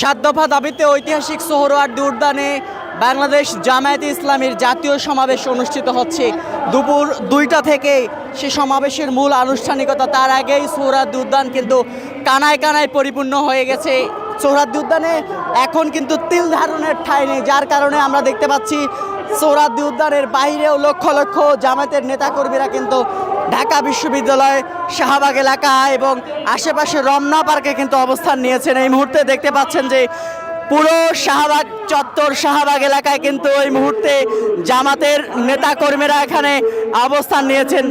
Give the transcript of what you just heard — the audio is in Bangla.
সাত দফা দাবিতে ঐতিহাসিক সোহরওয়ার্দী উদ্যানে বাংলাদেশ জামায়াতে ইসলামীর জাতীয় সমাবেশ অনুষ্ঠিত হচ্ছে। দুপুর দুইটা থেকে সে সমাবেশের মূল আনুষ্ঠানিকতা তার আগেই সোহরাদ্দি উদ্যান কিন্তু কানায় কানায় পরিপূর্ণ হয়ে গেছে। সোহরাদ্দি উদ্যানে এখন কিন্তু তিল ধারণের ঠাঁই নেই, যার কারণে আমরা দেখতে পাচ্ছি সোহরাদ্দি উদ্যানের বাইরেও লক্ষ লক্ষ জামায়াতের নেতাকর্মীরা কিন্তু ঢাকা বিশ্ববিদ্যালয় শাহবাগ এলাকা এবং আশেপাশে রমনা পার্কে কিন্তু অবস্থান নিয়েছেন। এই মুহূর্তে দেখতে পাচ্ছেন যে পুরো শাহবাগ চত্বর শাহবাগ এলাকায় কিন্তু এই মুহূর্তে জামাতের নেতাকর্মীরা এখানে অবস্থান নিয়েছেন।